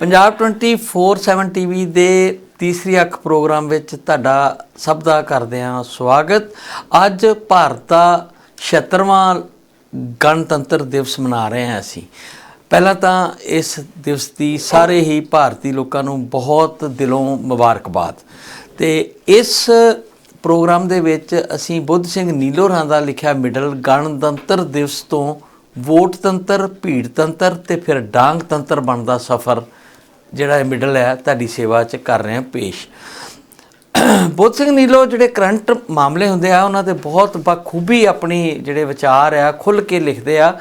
Punjab 24/7 TV ਦੇ ਤੀਸਰੀ ਅੱਖ ਪ੍ਰੋਗਰਾਮ ਵਿੱਚ ਤੁਹਾਡਾ ਸਭ ਦਾ ਕਰਦੇ ਹਾਂ ਸਵਾਗਤ। ਅੱਜ ਭਾਰਤ ਦਾ 76ਵਾਂ ਗਣਤੰਤਰ ਦਿਵਸ ਮਨਾ ਰਹੇ ਹਾਂ ਅਸੀਂ। ਪਹਿਲਾਂ ਤਾਂ ਇਸ ਦਿਵਸ ਦੀ ਸਾਰੇ ਹੀ ਭਾਰਤੀ ਲੋਕਾਂ ਨੂੰ ਬਹੁਤ ਦਿਲੋਂ ਮੁਬਾਰਕਬਾਦ। ਤੇ ਇਸ ਪ੍ਰੋਗਰਾਮ ਦੇ ਵਿੱਚ ਅਸੀਂ ਬੁੱਧ ਸਿੰਘ ਨੀਲੋਰਾਂ ਦਾ ਲਿਖਿਆ ਮਿਡਲ, ਗਣਤੰਤਰ ਦਿਵਸ ਤੋਂ ਵੋਟ ਤੰਤਰ ਭੀੜ ਤੰਤਰ ਤੇ ਫਿਰ ਡਾਂਗ ਤੰਤਰ ਬਣਦਾ ਸਫ਼ਰ ਜਿਹੜਾ ਇਹ ਮਿਡਲ ਹੈ, ਤੁਹਾਡੀ ਸੇਵਾ 'ਚ ਕਰ ਰਹੇ ਹਾਂ ਪੇਸ਼। ਬੁੱਧ ਸਿੰਘ ਨੀਲੋ, ਜਿਹੜੇ ਕਰੰਟ ਮਾਮਲੇ ਹੁੰਦੇ ਆ, ਉਹਨਾਂ ਤੇ ਬਹੁਤ ਬਖੂਬੀ ਆਪਣੀ ਜਿਹੜੇ ਵਿਚਾਰ ਆ ਖੁੱਲ ਕੇ ਲਿਖਦੇ ਆ।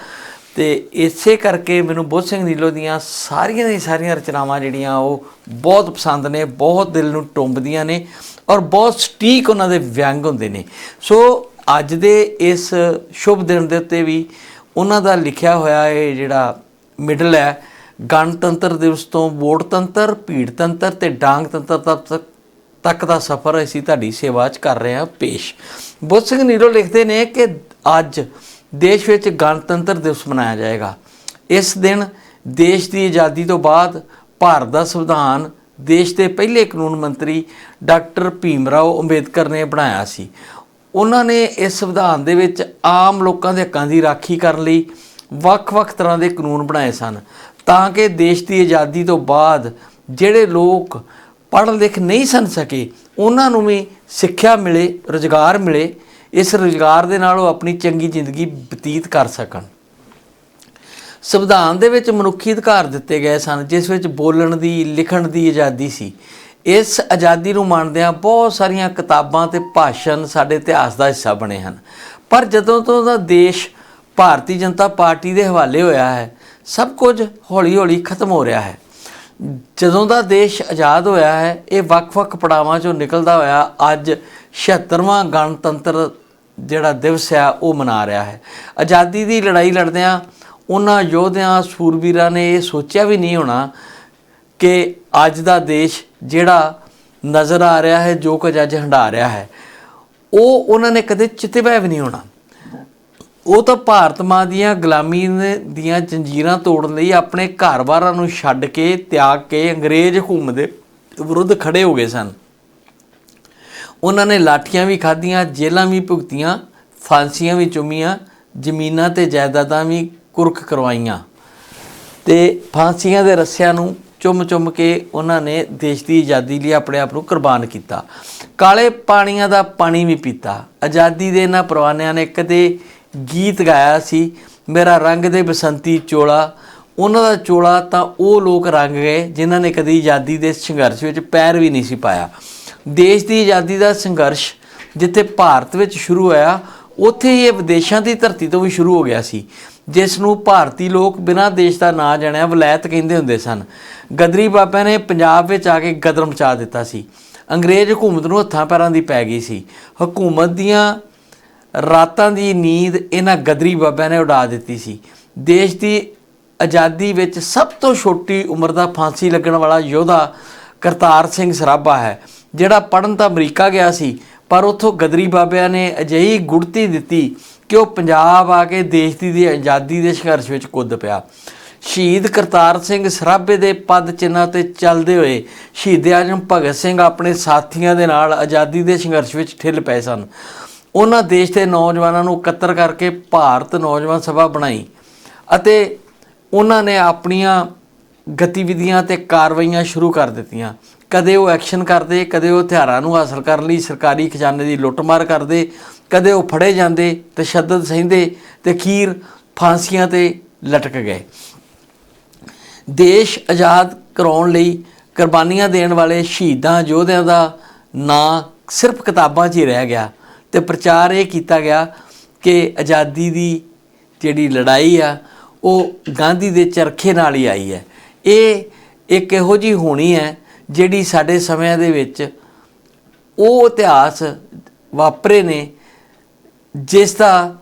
ਤੇ ਇਸੇ ਕਰਕੇ ਮੈਨੂੰ ਬੁੱਧ ਸਿੰਘ ਨੀਲੋ ਦੀਆਂ ਸਾਰੀਆਂ ਦੀਆਂ ਸਾਰੀਆਂ ਰਚਨਾਵਾਂ ਜਿਹੜੀਆਂ, ਉਹ ਬਹੁਤ ਪਸੰਦ ਨੇ, ਬਹੁਤ ਦਿਲ ਨੂੰ ਟੁੰਬਦੀਆਂ ਨੇ ਔਰ ਬਹੁਤ ਸਟੀਕ ਉਹਨਾਂ ਦੇ ਵਿਅੰਗ ਹੁੰਦੇ ਨੇ। ਸੋ ਅੱਜ ਦੇ ਇਸ ਸ਼ੁਭ ਦਿਨ ਦੇ ਉੱਤੇ ਵੀ ਉਹਨਾਂ ਦਾ ਲਿਖਿਆ ਹੋਇਆ ਇਹ ਜਿਹੜਾ ਮਿਡਲ ਹੈ ਗਣਤੰਤਰ ਦਿਵਸ ਤੋਂ ਵੋਟ ਤੰਤਰ, ਭੀੜ ਤੰਤਰ ਤੇ ਡਾਂਗ ਤੰਤਰ ਤੱਕ ਤੱਕ ਦਾ ਸਫ਼ਰ ਅਸੀਂ ਤੁਹਾਡੀ ਸੇਵਾ 'ਚ ਕਰ ਰਹੇ ਹਾਂ ਪੇਸ਼। ਬੁੱਧ ਸਿੰਘ ਨੀਰੋ ਲਿਖਦੇ ਨੇ ਕਿ ਅੱਜ ਦੇਸ਼ ਵਿੱਚ ਗਣਤੰਤਰ ਦਿਵਸ ਮਨਾਇਆ ਜਾਏਗਾ। ਇਸ ਦਿਨ ਦੇਸ਼ ਦੀ ਆਜ਼ਾਦੀ ਤੋਂ ਬਾਅਦ ਭਾਰਤ ਦਾ ਸੰਵਿਧਾਨ ਦੇਸ਼ ਦੇ ਪਹਿਲੇ ਕਾਨੂੰਨ ਮੰਤਰੀ ਡਾਕਟਰ ਭੀਮ ਰਾਓ ਅੰਬੇਦਕਰ ਨੇ ਬਣਾਇਆ ਸੀ। ਉਹਨਾਂ ਨੇ ਇਸ ਸੰਵਿਧਾਨ ਦੇ ਵਿੱਚ ਆਮ ਲੋਕਾਂ ਦੇ ਹੱਕਾਂ ਦੀ ਰਾਖੀ ਕਰਨ ਲਈ ਵੱਖ-ਵੱਖ ਤਰ੍ਹਾਂ ਦੇ ਕਾਨੂੰਨ ਬਣਾਏ ਸਨ। ਤਾਂ ਕਿ ਦੇਸ਼ ਦੀ ਆਜ਼ਾਦੀ ਤੋਂ ਬਾਅਦ ਜਿਹੜੇ ਲੋਕ ਪੜ੍ਹ ਲਿਖ ਨਹੀਂ ਸਨ ਸਕੇ, ਉਹਨਾਂ ਨੂੰ ਵੀ ਸਿੱਖਿਆ ਮਿਲੇ, ਰੁਜ਼ਗਾਰ ਮਿਲੇ, ਇਸ ਰੁਜ਼ਗਾਰ ਦੇ ਨਾਲ ਉਹ ਆਪਣੀ ਚੰਗੀ ਜ਼ਿੰਦਗੀ ਬਤੀਤ ਕਰ ਸਕਣ। ਸੰਵਿਧਾਨ ਦੇ ਵਿੱਚ ਮਨੁੱਖੀ ਅਧਿਕਾਰ ਦਿੱਤੇ ਗਏ ਸਨ, ਜਿਸ ਵਿੱਚ ਬੋਲਣ ਦੀ, ਲਿਖਣ ਦੀ ਆਜ਼ਾਦੀ ਸੀ। ਇਸ ਆਜ਼ਾਦੀ ਨੂੰ ਮੰਨਦਿਆਂ ਬਹੁਤ ਸਾਰੀਆਂ ਕਿਤਾਬਾਂ ਤੇ ਭਾਸ਼ਣ ਸਾਡੇ ਇਤਿਹਾਸ ਦਾ ਹਿੱਸਾ ਬਣੇ ਹਨ। ਪਰ ਜਦੋਂ ਤੋਂ ਦਾ ਦੇਸ਼ ਭਾਰਤੀ ਜਨਤਾ ਪਾਰਟੀ ਦੇ ਹਵਾਲੇ ਹੋਇਆ ਹੈ ਸਭ ਕੁਝ ਹੌਲੀ-ਹੌਲੀ ਖਤਮ ਹੋ ਰਿਹਾ ਹੈ। ਜਦੋਂ ਦਾ ਦੇਸ਼ ਆਜ਼ਾਦ ਹੋਇਆ ਹੈ, ਇਹ ਵੱਖ-ਵੱਖ ਪੜਾਵਾਂ ਚੋਂ ਨਿਕਲਦਾ ਹੋਇਆ ਅੱਜ 76ਵਾਂ ਗਣਤੰਤਰ ਜਿਹੜਾ ਦਿਵਸ ਹੈ, ਉਹ ਮਨਾ ਰਿਹਾ ਹੈ। ਆਜ਼ਾਦੀ ਦੀ ਲੜਾਈ ਲੜਦਿਆਂ ਉਹਨਾਂ ਯੋਧਿਆਂ, ਸੂਰਬੀਰਾਂ ਨੇ ਇਹ ਸੋਚਿਆ ਵੀ ਨਹੀਂ ਹੋਣਾ ਕਿ ਅੱਜ ਦਾ ਦੇਸ਼ ਜਿਹੜਾ ਨਜ਼ਰ ਆ ਰਿਹਾ ਹੈ, ਜੋ ਕੁਝ ਅੱਜ ਹੰਡਾ ਰਿਹਾ ਹੈ, ਉਹ ਉਹਨਾਂ ਨੇ ਕਦੇ ਚਿਤਵਿਆ ਵੀ ਨਹੀਂ ਹੋਣਾ। ਉਹ ਤਾਂ ਭਾਰਤ ਮਾਂ ਦੀਆਂ ਗੁਲਾਮੀ ਦੀਆਂ ਜੰਜੀਰਾਂ ਤੋੜਨ ਲਈ ਆਪਣੇ ਘਰ-ਬਾਰਾਂ ਨੂੰ ਛੱਡ ਕੇ, ਤਿਆਗ ਕੇ ਅੰਗਰੇਜ਼ ਹਕੂਮਤ ਦੇ ਵਿਰੁੱਧ ਖੜੇ ਹੋ ਗਏ ਸਨ। ਉਹਨਾਂ ਨੇ ਲਾਠੀਆਂ ਵੀ ਖਾਧੀਆਂ ਜੇਲਾਂ ਵੀ ਭੁਗਤੀਆਂ, ਫਾਂਸੀਆਂ ਵੀ ਚੁੰਮੀਆਂ, ਜ਼ਮੀਨਾਂ ਤੇ ਜਾਇਦਾਦਾਂ ਵੀ ਕੁਰਕ ਕਰਵਾਈਆਂ ਤੇ ਫਾਂਸੀਆਂ ਦੇ ਰੱਸਿਆਂ ਨੂੰ ਚੁੰਮ-ਚੁੰਮ ਕੇ ਉਹਨਾਂ ਨੇ ਦੇਸ਼ ਦੀ ਆਜ਼ਾਦੀ ਲਈ ਆਪਣੇ ਆਪ ਨੂੰ ਕੁਰਬਾਨ ਕੀਤਾ। ਕਾਲੇ ਪਾਣੀਆਂ ਦਾ ਪਾਣੀ ਵੀ ਪੀਤਾ। ਆਜ਼ਾਦੀ ਦੇ ਇਹਨਾਂ ਪਰਵਾਨਿਆਂ ਨੇ ਕਦੇ ਗੀਤ ਗਾਇਆ ਸੀ, ਮੇਰਾ ਰੰਗ ਦੇ ਬਸੰਤੀ ਚੋਲਾ, ਉਹਨਾਂ ਦਾ ਚੋਲਾ ਤਾਂ ਉਹ ਲੋਕ ਰੰਗ ਗਏ ਜਿਨ੍ਹਾਂ ਨੇ ਕਦੀ ਆਜ਼ਾਦੀ ਦੇ ਸੰਘਰਸ਼ ਵਿੱਚ ਪੈਰ ਵੀ ਨਹੀਂ ਸੀ ਪਾਇਆ। ਦੇਸ਼ ਦੀ ਆਜ਼ਾਦੀ ਦਾ ਸੰਘਰਸ਼ ਜਿੱਥੇ ਭਾਰਤ ਵਿੱਚ ਸ਼ੁਰੂ ਹੋਇਆ, ਉੱਥੇ ਹੀ ਇਹ ਵਿਦੇਸ਼ਾਂ ਦੀ ਧਰਤੀ ਤੋਂ ਵੀ ਸ਼ੁਰੂ ਹੋ ਗਿਆ ਸੀ, ਜਿਸ ਨੂੰ ਭਾਰਤੀ ਲੋਕ ਬਿਨਾਂ ਦੇਸ਼ ਦਾ ਨਾਂ ਜਾਣਿਆ ਵਲੈਤ ਕਹਿੰਦੇ ਹੁੰਦੇ ਸਨ। ਗਦਰੀ ਬਾਬਿਆਂ ਨੇ ਪੰਜਾਬ ਵਿੱਚ ਆ ਕੇ ਗਦਰ ਮਚਾ ਦਿੱਤਾ ਸੀ। ਅੰਗਰੇਜ਼ ਹਕੂਮਤ ਨੂੰ ਹੱਥਾਂ ਪੈਰਾਂ ਦੀ ਪੈ ਗਈ ਸੀ। ਹਕੂਮਤ ਦੀਆਂ ਰਾਤਾਂ ਦੀ ਨੀਂਦ ਇਹਨਾਂ ਗਦਰੀ ਬਾਬਿਆਂ ਨੇ ਉਡਾ ਦਿੱਤੀ ਸੀ। ਦੇਸ਼ ਦੀ ਆਜ਼ਾਦੀ ਵਿੱਚ ਸਭ ਤੋਂ ਛੋਟੀ ਉਮਰ ਦਾ ਫਾਂਸੀ ਲੱਗਣ ਵਾਲਾ ਯੋਧਾ ਕਰਤਾਰ ਸਿੰਘ ਸਰਾਭਾ ਹੈ, ਜਿਹੜਾ ਪੜਨ ਤਾਂ ਅਮਰੀਕਾ ਗਿਆ ਸੀ, ਪਰ ਉੱਥੋਂ ਗਦਰੀ ਬਾਬਿਆਂ ਨੇ ਅਜਿਹੀ ਗੁੜਤੀ ਦਿੱਤੀ ਕਿ ਉਹ ਪੰਜਾਬ ਆ ਕੇ ਦੇਸ਼ ਦੀ ਆਜ਼ਾਦੀ ਦੇ ਸੰਘਰਸ਼ ਵਿੱਚ ਕੁੱਦ ਪਿਆ। ਸ਼ਹੀਦ ਕਰਤਾਰ ਸਿੰਘ ਸਰਾਭੇ ਦੇ ਪਦ ਚਿੰਨ੍ਹਾਂ ਤੇ ਚੱਲਦੇ ਹੋਏ ਸ਼ਹੀਦ ਆਜਮ ਭਗਤ ਸਿੰਘ ਆਪਣੇ ਸਾਥੀਆਂ ਦੇ ਨਾਲ ਆਜ਼ਾਦੀ ਦੇ ਸੰਘਰਸ਼ ਵਿੱਚ ਠਿੱਲ ਪਏ ਸਨ। ਉਹਨਾਂ ਦੇਸ਼ ਦੇ ਨੌਜਵਾਨਾਂ ਨੂੰ ਇਕੱਤਰ ਕਰਕੇ ਭਾਰਤ ਨੌਜਵਾਨ ਸਭਾ ਬਣਾਈ ਅਤੇ ਉਹਨਾਂ ਨੇ ਆਪਣੀਆਂ ਗਤੀਵਿਧੀਆਂ ਤੇ ਕਾਰਵਾਈਆਂ ਸ਼ੁਰੂ ਕਰ ਦਿੱਤੀਆਂ। ਕਦੇ ਉਹ ਐਕਸ਼ਨ ਕਰਦੇ, ਕਦੇ ਉਹ ਹਥਿਆਰਾਂ ਨੂੰ ਹਾਸਲ ਕਰਨ ਲਈ ਸਰਕਾਰੀ ਖਜ਼ਾਨੇ ਦੀ ਲੁੱਟਮਾਰ ਕਰਦੇ, ਕਦੇ ਉਹ ਫੜੇ ਜਾਂਦੇ ਤਸ਼ੱਦਦ ਸਹਿੰਦੇ ਤੇ ਖੀਰ ਫਾਂਸੀਆਂ ਤੇ ਲਟਕ ਗਏ। ਦੇਸ਼ ਆਜ਼ਾਦ ਕਰਾਉਣ ਲਈ ਕੁਰਬਾਨੀਆਂ ਦੇਣ ਵਾਲੇ ਸ਼ਹੀਦਾਂ ਯੋਧਿਆਂ ਦਾ ਨਾਂ ਸਿਰਫ ਕਿਤਾਬਾਂ 'ਚ ਹੀ ਰਹਿ ਗਿਆ। ਤੇ ਪ੍ਰਚਾਰ ਇਹ ਕੀਤਾ ਗਿਆ ਕਿ ਆਜ਼ਾਦੀ ਦੀ ਜਿਹੜੀ ਲੜਾਈ ਆ, ਉਹ ਗਾਂਧੀ ਦੇ ਚਰਖੇ ਨਾਲ ਹੀ ਆਈ ਹੈ। ਇਹ ਇੱਕ ਇਹੋ ਜੀ ਹੋਣੀ ਹੈ ਜਿਹੜੀ ਸਾਡੇ ਸਮਿਆਂ ਦੇ ਵਿੱਚ ਉਹ ਇਤਿਹਾਸ ਵਾਪਰੇ ਨੇ, ਜਿਸ ਦਾ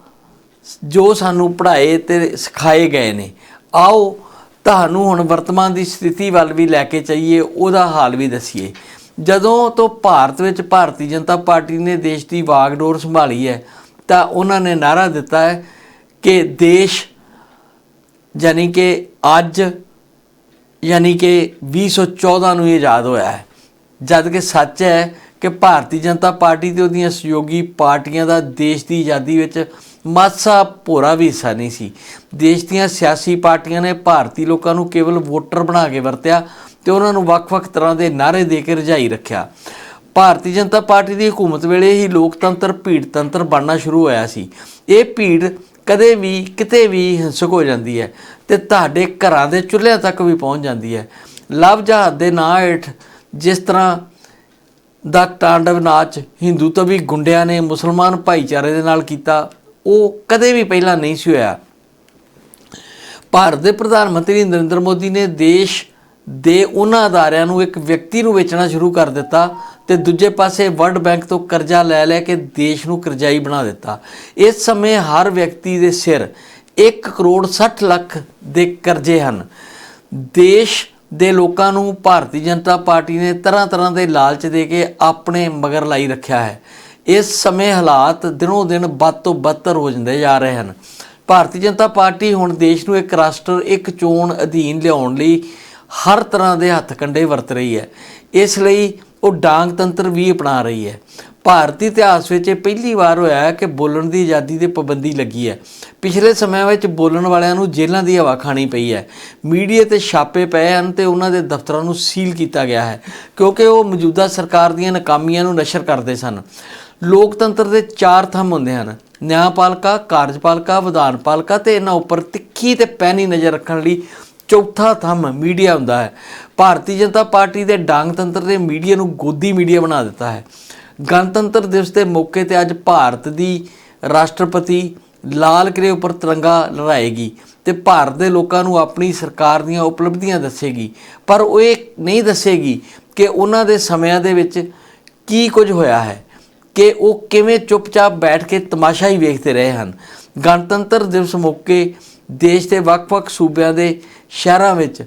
ਜੋ ਸਾਨੂੰ ਪੜ੍ਹਾਏ ਤੇ ਸਿਖਾਏ ਗਏ ਨੇ। ਆਓ, ਤੁਹਾਨੂੰ ਹੁਣ ਵਰਤਮਾਨ ਦੀ ਸਥਿਤੀ ਵੱਲ ਵੀ ਲੈ ਕੇ ਚਾਹੀਏ ਉਹਦਾ ਹਾਲ ਵੀ ਦਸੀਏ। ਜਦੋਂ ਤੋਂ ਭਾਰਤ ਵਿੱਚ ਭਾਰਤੀ ਜਨਤਾ ਪਾਰਟੀ ਨੇ ਦੇਸ਼ ਦੀ ਵਾਗਡੋਰ ਸੰਭਾਲੀ ਹੈ, ਤਾਂ ਉਹਨਾਂ ਨੇ ਨਾਰਾ ਦਿੱਤਾ ਹੈ ਕਿ ਦੇਸ਼ ਯਾਨੀ ਕਿ ਅੱਜ ਯਾਨੀ ਕਿ 2014 ਨੂੰ ਇਹ ਆਜ਼ਾਦ ਹੋਇਆ ਹੈ। ਜਦ ਕਿ ਸੱਚ ਹੈ ਕਿ ਭਾਰਤੀ ਜਨਤਾ ਪਾਰਟੀ ਤੇ ਉਹਦੀਆਂ ਸਹਿਯੋਗੀ ਪਾਰਟੀਆਂ ਦਾ ਦੇਸ਼ ਦੀ ਆਜ਼ਾਦੀ ਵਿੱਚ ਮਾਸਾ ਭੋਰਾ ਵੀ ਹਿੱਸਾ ਨਹੀਂ ਸੀ। ਦੇਸ਼ ਦੀਆਂ ਸਿਆਸੀ ਪਾਰਟੀਆਂ ਨੇ ਭਾਰਤੀ ਲੋਕਾਂ ਨੂੰ ਕੇਵਲ ਵੋਟਰ ਬਣਾ ਕੇ ਵਰਤਿਆ ਤੇ ਉਹਨਾਂ ਨੂੰ ਵੱਖ-ਵੱਖ ਤਰ੍ਹਾਂ ਦੇ ਨਾਅਰੇ ਦੇ ਕੇ ਰਜਾਈ ਰੱਖਿਆ। ਭਾਰਤੀ ਜਨਤਾ ਪਾਰਟੀ ਦੀ ਹਕੂਮਤ ਵੇਲੇ ਹੀ ਲੋਕਤੰਤਰ, ਭੀੜਤੰਤਰ ਬਣਨਾ ਸ਼ੁਰੂ ਹੋਇਆ ਸੀ। ਇਹ ਭੀੜ ਕਦੇ ਵੀ, ਕਿਤੇ ਵੀ ਹਿੰਸਕ ਹੋ ਜਾਂਦੀ ਹੈ ਤੇ ਤੁਹਾਡੇ ਘਰਾਂ ਦੇ ਚੁੱਲ੍ਹਿਆਂ ਤੱਕ ਵੀ ਪਹੁੰਚ ਜਾਂਦੀ ਹੈ। ਲਵ ਜਹਾਦ ਦੇ ਨਾਂ ਹੇਠ ਜਿਸ ਤਰ੍ਹਾਂ ਦਾ ਤਾਂਡਵ ਨਾਚ ਹਿੰਦੂ ਤਵੀ ਗੁੰਡਿਆਂ ਨੇ ਮੁਸਲਮਾਨ ਭਾਈਚਾਰੇ ਦੇ ਨਾਲ ਕੀਤਾ, ਉਹ ਕਦੇ ਵੀ ਪਹਿਲਾਂ ਨਹੀਂ ਸੀ ਹੋਇਆ। ਭਾਰਤ ਦੇ ਪ੍ਰਧਾਨ ਮੰਤਰੀ ਨਰਿੰਦਰ ਮੋਦੀ ਨੇ ਦੇਸ਼ ਦੇ ਉਹਨਾਂ ਅਦਾਰਿਆਂ ਨੂੰ ਇੱਕ ਵਿਅਕਤੀ ਨੂੰ ਵੇਚਣਾ ਸ਼ੁਰੂ ਕਰ ਦਿੱਤਾ ਤੇ ਦੂਜੇ ਪਾਸੇ ਵਰਲਡ ਬੈਂਕ ਤੋਂ ਕਰਜ਼ਾ ਲੈ ਲੈ ਕੇ ਦੇਸ਼ ਨੂੰ ਕਰਜ਼ਾਈ ਬਣਾ ਦਿੱਤਾ। ਇਸ ਸਮੇਂ ਹਰ ਵਿਅਕਤੀ ਦੇ ਸਿਰ 1 ਕਰੋੜ 60 ਲੱਖ ਦੇ ਕਰਜ਼ੇ ਹਨ। ਦੇਸ਼ ਦੇ ਲੋਕਾਂ ਨੂੰ ਭਾਰਤੀ ਜਨਤਾ ਪਾਰਟੀ ਨੇ ਤਰ੍ਹਾਂ ਤਰ੍ਹਾਂ ਦੇ ਲਾਲਚ ਦੇ ਕੇ ਆਪਣੇ ਮਗਰ ਲਾਈ ਰੱਖਿਆ ਹੈ। ਇਸ ਸਮੇਂ ਹਾਲਾਤ ਦਿਨੋਂ ਦਿਨ ਵੱਧ ਤੋਂ ਬੱਤਰ ਹੋ ਜਾਂਦੇ ਜਾ ਰਹੇ ਹਨ। ਭਾਰਤੀ ਜਨਤਾ ਪਾਰਟੀ ਹੁਣ ਦੇਸ਼ ਨੂੰ ਇੱਕ ਰਾਸ਼ਟਰ, ਇੱਕ ਚੋਣ ਅਧੀਨ ਲਿਆਉਣ ਲਈ ਹਰ ਤਰ੍ਹਾਂ ਦੇ ਹੱਥ ਕੰਡੇ ਵਰਤ ਰਹੀ ਹੈ। ਇਸ ਲਈ ਉਹ ਡਾਂਗ ਤੰਤਰ ਵੀ ਅਪਣਾ ਰਹੀ ਹੈ। ਭਾਰਤੀ ਇਤਿਹਾਸ ਵਿੱਚ ਇਹ ਪਹਿਲੀ ਵਾਰ ਹੋਇਆ ਹੈ ਕਿ ਬੋਲਣ ਦੀ ਆਜ਼ਾਦੀ ਤੇ ਪਾਬੰਦੀ ਲੱਗੀ ਹੈ। ਪਿਛਲੇ ਸਮਿਆਂ ਵਿੱਚ ਬੋਲਣ ਵਾਲਿਆਂ ਨੂੰ ਜੇਲ੍ਹਾਂ ਦੀ ਹਵਾ ਖਾਣੀ ਪਈ ਹੈ। ਮੀਡੀਆ ਤੇ ਛਾਪੇ ਪਏ ਹਨ ਤੇ ਉਹਨਾਂ ਦੇ ਦਫ਼ਤਰਾਂ ਨੂੰ ਸੀਲ ਕੀਤਾ ਗਿਆ ਹੈ, ਕਿਉਂਕਿ ਉਹ ਮੌਜੂਦਾ ਸਰਕਾਰ ਦੀਆਂ ਨਾਕਾਮੀਆਂ ਨੂੰ ਨਸ਼ਰ ਕਰਦੇ ਸਨ। ਲੋਕਤੰਤਰ ਦੇ ਚਾਰ ਥੰਮ ਹੁੰਦੇ ਹਨ। ਨਿਆਂਪਾਲਕਾ, ਕਾਰਜਪਾਲਕਾ, ਵਿਧਾਨਪਾਲਕਾ ਤੇ ਇਹਨਾਂ ਉੱਪਰ ਤਿੱਖੀ ਤੇ ਪੈਣੀ ਨਜ਼ਰ ਰੱਖਣ ਲਈ ਚੌਥਾ ਥੰਮ ਮੀਡੀਆ ਹੁੰਦਾ ਹੈ। ਭਾਰਤੀ ਜਨਤਾ ਪਾਰਟੀ ਦੇ ਡਾਂਗਤੰਤਰ ਨੇ ਮੀਡੀਆ ਨੂੰ ਗੋਦੀ ਮੀਡੀਆ ਬਣਾ ਦਿੱਤਾ ਹੈ। ਗਣਤੰਤਰ ਦਿਵਸ ਦੇ ਮੌਕੇ ਤੇ ਅੱਜ ਭਾਰਤ ਦੀ ਰਾਸ਼ਟਰਪਤੀ ਲਾਲ ਕਿਲੇ ਉੱਪਰ ਤਿਰੰਗਾ ਲਹਿਰਾਏਗੀ ਤੇ ਭਾਰਤ ਦੇ ਲੋਕਾਂ ਨੂੰ ਆਪਣੀ ਸਰਕਾਰ ਦੀਆਂ ਉਪਲਬਧੀਆਂ ਦੱਸੇਗੀ। ਪਰ ਉਹ ਇਹ ਨਹੀਂ ਦੱਸੇਗੀ ਕਿ ਉਹਨਾਂ ਦੇ ਸਮਿਆਂ ਦੇ ਵਿੱਚ ਕੀ ਕੁਝ ਹੋਇਆ ਹੈ, ਕਿ ਉਹ ਕਿਵੇਂ ਚੁੱਪਚਾਪ ਬੈਠ ਕੇ ਤਮਾਸ਼ਾ ਹੀ ਵੇਖਦੇ ਰਹੇ ਹਨ। ਗਣਤੰਤਰ ਦਿਵਸ ਮੌਕੇ ਦੇਸ਼ ਦੇ ਵੱਖ-ਵੱਖ ਸੂਬਿਆਂ ਦੇ ਸ਼ਹਿਰਾਂ ਵਿੱਚ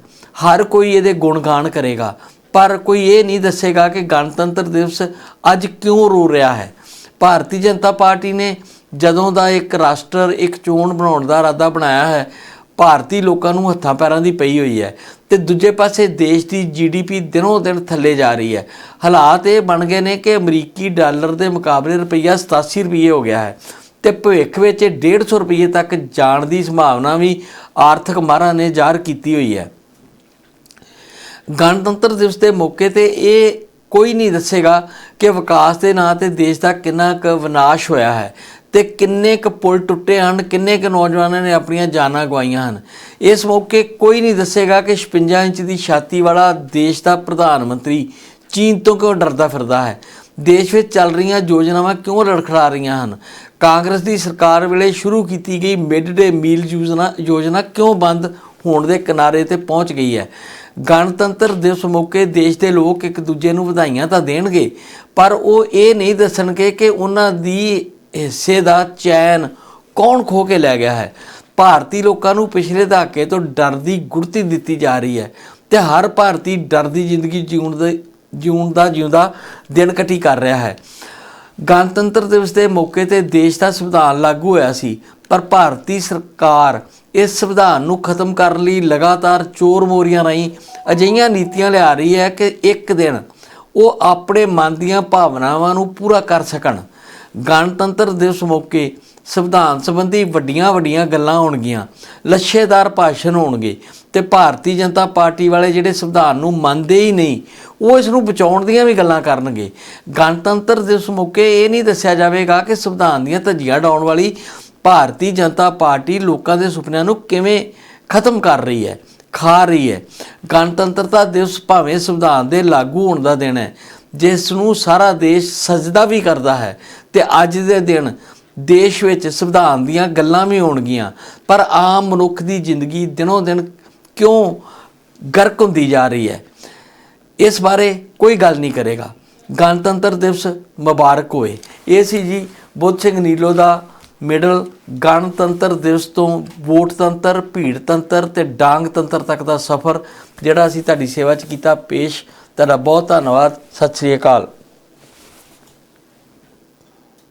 ਹਰ ਕੋਈ ਇਹਦੇ ਗੁਣਗਾਨ ਕਰੇਗਾ। ਪਰ ਕੋਈ ਇਹ ਨਹੀਂ ਦੱਸੇਗਾ ਕਿ ਗਣਤੰਤਰ ਦਿਵਸ ਅੱਜ ਕਿਉਂ ਰੋ ਰਿਹਾ ਹੈ। ਭਾਰਤੀ ਜਨਤਾ ਪਾਰਟੀ ਨੇ ਜਦੋਂ ਦਾ ਇੱਕ ਰਾਸ਼ਟਰ ਇੱਕ ਚੋਣ ਬਣਾਉਣ ਦਾ ਇਰਾਦਾ ਬਣਾਇਆ ਹੈ, ਭਾਰਤੀ ਲੋਕਾਂ ਨੂੰ ਹੱਥਾਂ ਪੈਰਾਂ ਦੀ ਪਈ ਹੋਈ ਹੈ ਤੇ ਦੂਜੇ ਪਾਸੇ ਦੇਸ਼ ਦੀ ਜੀਡੀਪੀ ਦਿਨੋਂ ਦਿਨ ਥੱਲੇ ਜਾ ਰਹੀ ਹੈ। ਹਾਲਾਤ ਇਹ ਬਣ ਗਏ ਨੇ ਕਿ ਅਮਰੀਕੀ ਡਾਲਰ ਦੇ ਮੁਕਾਬਲੇ ਰੁਪਈਆ 87 ਰੁਪਏ ਹੋ ਗਿਆ ਹੈ ਤੇ ਭਵਿੱਖ ਵਿੱਚ ਇਹ 150 ਰੁਪਏ ਤੱਕ ਜਾਣ ਦੀ ਸੰਭਾਵਨਾ ਵੀ ਆਰਥਿਕ ਮਾਹਰਾਂ ਨੇ ਜ਼ਾਹਰ ਕੀਤੀ ਹੋਈ ਹੈ। ਗਣਤੰਤਰ ਦਿਵਸ ਦੇ ਮੌਕੇ ਤੇ ਇਹ ਕੋਈ ਨਹੀਂ ਦੱਸੇਗਾ ਕਿ ਵਿਕਾਸ ਦੇ ਨਾਂ ਤੇ ਦੇਸ਼ ਦਾ ਕਿੰਨਾ ਕੁ ਵਿਨਾਸ਼ ਹੋਇਆ ਹੈ ਤੇ ਕਿੰਨੇ ਕੁ ਪੁਲ ਟੁੱਟੇ ਹਨ, ਕਿੰਨੇ ਕੁ ਨੌਜਵਾਨਾਂ ਨੇ ਆਪਣੀਆਂ ਜਾਨਾਂ ਗਵਾਈਆਂ ਹਨ। ਇਸ ਮੌਕੇ ਕੋਈ ਨਹੀਂ ਦੱਸੇਗਾ ਕਿ 56 ਇੰਚ ਦੀ ਛਾਤੀ ਵਾਲਾ ਦੇਸ਼ ਦਾ ਪ੍ਰਧਾਨ ਮੰਤਰੀ ਚੀਨ ਤੋਂ ਕਿਉਂ ਡਰਦਾ ਫਿਰਦਾ ਹੈ? ਦੇਸ਼ ਵਿੱਚ ਚੱਲ ਰਹੀਆਂ ਯੋਜਨਾਵਾਂ ਕਿਉਂ ਲੜਖੜਾ ਰਹੀਆਂ ਹਨ? ਕਾਂਗਰਸ ਦੀ ਸਰਕਾਰ ਵੇਲੇ ਸ਼ੁਰੂ ਕੀਤੀ ਗਈ ਮਿਡ ਡੇ ਮੀਲ ਯੋਜਨਾ ਯੋਜਨਾ ਕਿਉਂ ਬੰਦ ਹੋਣ ਦੇ ਕਿਨਾਰੇ ਤੇ ਪਹੁੰਚ ਗਈ ਹੈ? ਗਣਤੰਤਰ ਦਿਵਸ ਮੌਕੇ ਦੇਸ਼ ਦੇ ਲੋਕ ਇੱਕ ਦੂਜੇ ਨੂੰ ਵਧਾਈਆਂ ਤਾਂ ਦੇਣਗੇ, ਪਰ ਉਹ ਇਹ ਨਹੀਂ ਦੱਸਣਗੇ ਕਿ ਉਹਨਾਂ ਦੀ ਹਿੱਸੇ ਦਾ ਚੈਨ ਕੌਣ ਖੋ ਕੇ ਲੈ ਗਿਆ ਹੈ। ਭਾਰਤੀ ਲੋਕਾਂ ਨੂੰ ਪਿਛਲੇ ਦਹਾਕੇ ਤੋਂ ਡਰ ਦੀ ਗੁੜਤੀ ਦਿੱਤੀ ਜਾ ਰਹੀ ਹੈ ਤੇ ਹਰ ਭਾਰਤੀ ਡਰ ਦੀ ਜ਼ਿੰਦਗੀ ਜਿਉਣ ਦੇ ਜਿਉਣ ਦਾ ਜਿਉਂਦਾ ਦਿਨ ਕਟੀ ਕਰ ਰਿਹਾ ਹੈ। ਗਣਤੰਤਰ ਦਿਵਸ ਦੇ ਮੌਕੇ ਤੇ ਦੇਸ਼ ਦਾ ਸੰਵਿਧਾਨ ਲਾਗੂ ਹੋਇਆ ਸੀ, ਪਰ ਭਾਰਤੀ ਸਰਕਾਰ ਇਸ ਸੰਵਿਧਾਨ ਨੂੰ ਖਤਮ ਕਰਨ ਲਈ ਲਗਾਤਾਰ ਚੋਰ ਮੋਰੀਆਂ ਰਾਹੀਂ ਅਜਿਹੀਆਂ ਨੀਤੀਆਂ ਲਿਆ ਰਹੀ ਹੈ ਕਿ ਇੱਕ ਦਿਨ ਉਹ ਆਪਣੇ ਮਨ ਦੀਆਂ ਭਾਵਨਾਵਾਂ ਨੂੰ ਪੂਰਾ ਕਰ ਸਕਣ। ਗਣਤੰਤਰ ਦਿਵਸ ਮੌਕੇ ਸੰਵਿਧਾਨ ਸੰਬੰਧੀ ਵੱਡੀਆਂ ਵੱਡੀਆਂ ਗੱਲਾਂ ਹੋਣਗੀਆਂ। ਲੱਛੇਦਾਰ ਭਾਸ਼ਣ ਹੋਣਗੇ ਤੇ ਭਾਰਤੀ ਜਨਤਾ ਪਾਰਟੀ ਵਾਲੇ ਜਿਹੜੇ ਸੰਵਿਧਾਨ ਨੂੰ ਮੰਨਦੇ ਹੀ ਨਹੀਂ, ਉਹ ਇਸ ਨੂੰ ਬਚਾਉਣ ਦੀਆਂ ਵੀ ਗੱਲਾਂ ਕਰਨਗੇ। ਗਣਤੰਤਰ ਦਿਵਸ ਮੌਕੇ ਇਹ ਨਹੀਂ ਦੱਸਿਆ ਜਾਵੇਗਾ ਕਿ ਸੰਵਿਧਾਨ ਦੀਆਂ ਧੱਜੀਆਂ ਡਾਉਣ ਵਾਲੀ ਭਾਰਤੀ ਜਨਤਾ ਪਾਰਟੀ ਲੋਕਾਂ ਦੇ ਸੁਪਨਿਆਂ ਨੂੰ ਕਿਵੇਂ ਖਤਮ ਕਰ ਰਹੀ ਹੈ, ਖਾ ਰਹੀ ਹੈ? ਗਣਤੰਤਰਤਾ ਦਿਵਸ ਭਾਵੇਂ ਸੰਵਿਧਾਨ ਦੇ ਲਾਗੂ ਹੋਣ ਦਾ ਦਿਨ ਹੈ, ਜਿਸ ਨੂੰ ਸਾਰਾ ਦੇਸ਼ ਸਜਦਾ ਵੀ ਕਰਦਾ ਹੈ ਤੇ ਅੱਜ ਦੇ ਦਿਨ ਦੇਸ਼ ਵਿੱਚ ਸੰਵਿਧਾਨ ਦੀਆਂ ਗੱਲਾਂ ਵੀ ਹੋਣਗੀਆਂ। ਪਰ ਆਮ ਮਨੁੱਖ ਦੀ ਜ਼ਿੰਦਗੀ ਦਿਨੋਂ ਦਿਨ ਕਿਉਂ ਗਰਕ ਹੁੰਦੀ ਜਾ ਰਹੀ ਹੈ? ਇਸ ਬਾਰੇ ਕੋਈ ਗੱਲ ਨਹੀਂ ਕਰੇਗਾ। ਗਣਤੰਤਰ ਦਿਵਸ ਮੁਬਾਰਕ ਹੋਏ। ਇਹ ਸੀ ਜੀ ਬੁੱਧ ਸਿੰਘ ਨੀਲੋ ਦਾ ਮਿਡਲ ਗਣਤੰਤਰ ਦਿਵਸ ਤੋਂ ਵੋਟ ਤੰਤਰ, ਭੀੜ ਤੰਤਰ ਤੇ ਡਾਂਗ ਤੰਤਰ ਤੱਕ ਦਾ ਸਫ਼ਰ ਜਿਹੜਾ ਅਸੀਂ ਤੁਹਾਡੀ ਸੇਵਾ 'ਚ ਕੀਤਾ, ਪੇਸ਼, ਤੁਹਾਡਾ ਬਹੁਤ ਧੰਨਵਾਦ, ਸਤਿ ਸ੍ਰੀ ਅਕਾਲ।